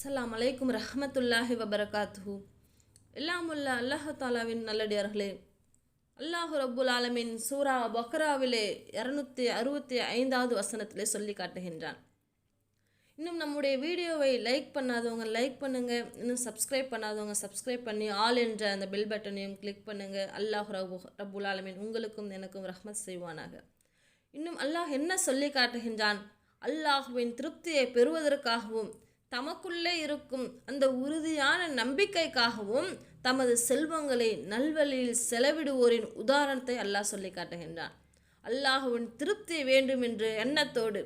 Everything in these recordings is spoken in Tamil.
அஸ்லாம் அலைக்கும் ரஹ்மத்துல்லாஹி எல்லாம் உள்ள அல்லாஹ் தாலாவின் நல்லடியார்களே. அல்லாஹு ரப்புல் ஆலமின் சூரா பக்ராவிலே இரநூத்தி அறுபத்தி ஐந்தாவது வசனத்திலே சொல்லி காட்டுகின்றான். இன்னும் நம்முடைய வீடியோவை லைக் பண்ணாதவங்க லைக் பண்ணுங்கள் இன்னும் சப்ஸ்கிரைப் பண்ணாதவங்க சப்ஸ்கிரைப் பண்ணி ஆல் என்ற அந்த பெல் பட்டனையும் கிளிக் பண்ணுங்கள் அல்லாஹ் ரபு ரபுல் ஆலமின் உங்களுக்கும் எனக்கும் ரஹ்மத் செய்வானாக. இன்னும் அல்லாஹ் என்ன சொல்லி காட்டுகின்றான்? அல்லாஹுவின் திருப்தியை பெறுவதற்காகவும் தமக்குள்ளே இருக்கும் அந்த உறுதியான நம்பிக்கைக்காகவும் தமது செல்வங்களை நல்வழியில் செலவிடுவோரின் உதாரணத்தை அல்லாஹ் சொல்லி காட்டுகின்றான். அல்லாஹுவின் திருப்தி வேண்டும் என்ற எண்ணத்தோடு.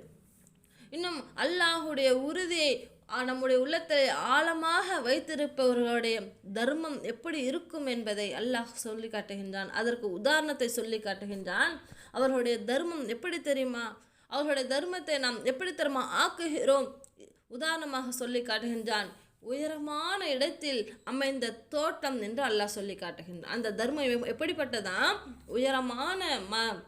இன்னும் அல்லாஹுடைய உறுதியை நம்முடைய உள்ளத்தை ஆழமாக வைத்திருப்பவர்களுடைய தர்மம் எப்படி இருக்கும் என்பதை அல்லாஹ் சொல்லி காட்டுகின்றான். அதற்கு உதாரணத்தை சொல்லி காட்டுகின்றான். அவர்களுடைய தர்மம் எப்படி தெரியுமா? அவர்களுடைய தர்மத்தை நாம் எப்படி தெரியுமா? ஆக்குகிறோம்? உதாரணமாக சொல்லி காட்டுகின்றான். உயரமான இடத்தில் அமைந்த தோட்டம் என்று அல்லாஹ் சொல்லி காட்டுகின்றான். அந்த தர்மம் எப்படிப்பட்டதான் உயரமான ம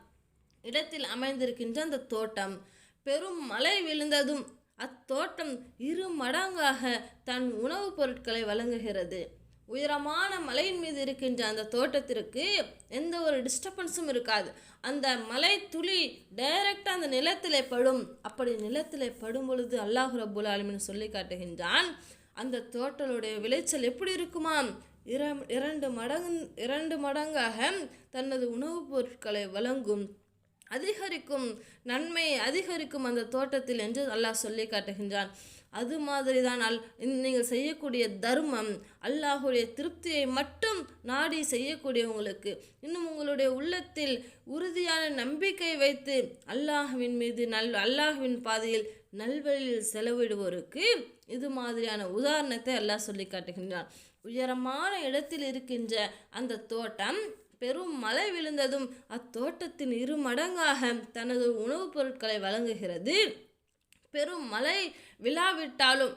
இடத்தில் அமைந்திருக்கின்ற அந்த தோட்டம். பெரும் மழை விழுந்ததும் அத்தோட்டம் இரு மடங்காக தன் உணவுப் பொருட்களை வழங்குகிறது. உயரமான மலையின் மீது இருக்கின்ற அந்த தோட்டத்திற்கு எந்த ஒரு டிஸ்டர்பன்ஸும் இருக்காது. அந்த மலை துளி டைரக்டாக அந்த நிலத்திலே படும். அப்படி நிலத்திலே படும் பொழுது அல்லாஹ் ரபுல் ஆலமீன் சொல்லி காட்டுகின்றான் அந்த தோட்டலுடைய விளைச்சல் எப்படி இருக்குமாம் இர- இரண்டு மடங்கு இரண்டு மடங்காக தனது உணவுப் பொருட்களை வழங்கும் அதிகரிக்கும் நன்மை அதிகரிக்கும் அந்த தோட்டத்தில் என்று அல்லாஹ் சொல்லி காட்டுகின்றான். அது மாதிரி தான் அல் நீங்கள் செய்யக்கூடிய தர்மம் அல்லாஹுடைய திருப்தியை மட்டும் நாடி செய்யக்கூடியவங்களுக்கு இன்னும் உங்களுடைய உள்ளத்தில் உறுதியான நம்பிக்கை வைத்து அல்லாஹுவின் மீது நல் அல்லாஹுவின் பாதையில் நல்வழியில் செலவிடுவோருக்கு இது மாதிரியான உதாரணத்தை அல்லாஹ் சொல்லி காட்டுகின்றான். உயரமான இடத்தில் இருக்கின்ற அந்த தோட்டம் பெரும் மழை விழுந்ததும் அத்தோட்டத்தின் இரு மடங்காக தனது உணவுப் பொருட்களை வழங்குகிறது. பெரும் மழை விழாவிட்டாலும்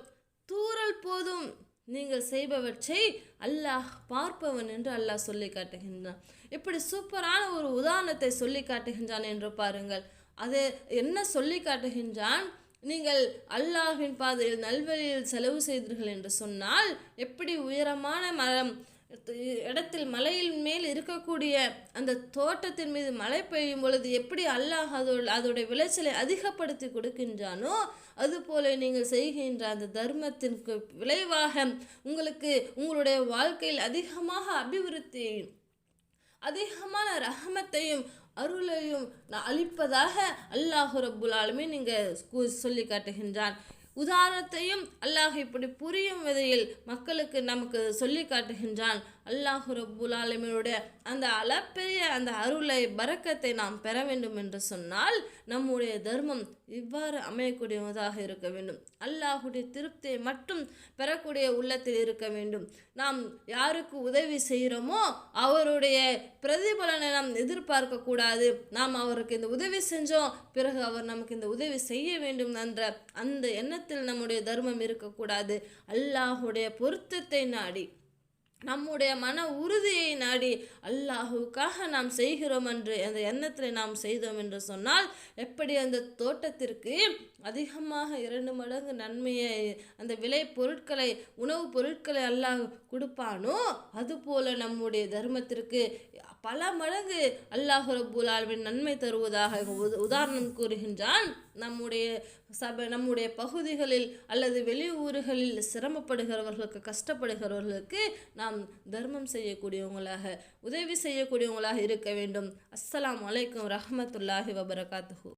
தூறல் போதும். நீங்கள் செய்பவற்றை அல்லாஹ் பார்ப்பவன் என்று அல்லாஹ் சொல்லி காட்டுகின்றான். இப்படி சூப்பரான ஒரு உதாரணத்தை சொல்லி காட்டுகின்றான் என்று பாருங்கள். அது என்ன சொல்லி காட்டுகின்றான்? நீங்கள் அல்லாஹின் பாதையில் நல்வழியில் செலவு செய்தீர்கள் என்று சொன்னால் எப்படி உயரமான மரம் இடத்தில் மலையின் மேல் இருக்கக்கூடிய அந்த தோட்டத்தின் மீது மழை பெய்யும் பொழுது எப்படி அல்லாஹ் அதோட அதோடைய விளைச்சலை அதிகப்படுத்தி கொடுக்கின்றானோ அதுபோல நீங்கள் செய்கின்ற அந்த தர்மத்திற்கு விளைவாக உங்களுக்கு உங்களுடைய வாழ்க்கையில் அதிகமாக அபிவிருத்தியையும் அதிகமான ரஹமத்தையும் அருளையும் நான் அளிப்பதாக அல்லாஹு ரபுல் ஆலமே நீங்கள் சொல்லி காட்டுகின்றான். உதாரணத்தையும் அல்லாஹ் இப்படி புரியும் விதையில் மக்களுக்கு நமக்கு சொல்லி காட்டுகின்றான். அல்லாஹ் ரப்புல் அந்த அளப்பெரிய அந்த அருளை பறக்கத்தை நாம் பெற வேண்டும் என்று சொன்னால் நம்முடைய தர்மம் இவ்வாறு அமையக்கூடியதாக இருக்க வேண்டும். அல்லாஹுடைய திருப்தியை மட்டும் பெறக்கூடிய உள்ளத்தில் இருக்க வேண்டும். நாம் யாருக்கு உதவி செய்கிறோமோ அவருடைய பிரதிபலனை நாம் எதிர்பார்க்க கூடாது. நாம் அவருக்கு இந்த உதவி செஞ்சோம் பிறகு அவர் நமக்கு இந்த உதவி செய்ய வேண்டும் என்ற அந்த எண்ணத்தை எண்ணத்தில் நம்முடைய தர்மம் இருக்கக்கூடாது. அல்லாஹுடைய பொருத்தத்தை நாடி. நம்முடைய மன உறுதியை நாடி அல்லாஹுக்காக நாம் செய்கிறோம் என்று அந்த எண்ணத்தில் நாம் செய்தோம் என்று சொன்னால் எப்படி அந்த தோட்டத்திற்கு அதிகமாக இரண்டு மடங்கு நன்மையை அந்த விலை பொருட்களை உணவுப் பொருட்களை அல்லாஹ் கொடுப்பானோ அதுபோல நம்முடைய தர்மத்திற்கு பல மடங்கு அல்லாஹ் ரப்புல் நன்மை தருவதாக உதாரணம் கூறுகின்றான். நம்முடைய சபை நம்முடைய பகுதிகளில் அல்லது வெளி ஊர்களில் சிரமப்படுகிறவர்களுக்கு கஷ்டப்படுகிறவர்களுக்கு நாம் தர்மம் செய்யக்கூடியவங்களாக உதவி செய்யக்கூடியவங்களாக இருக்க வேண்டும். அஸ்ஸலாம் அலைக்கும் ரஹமத்துல்லாஹி வபரகாத்துஹு.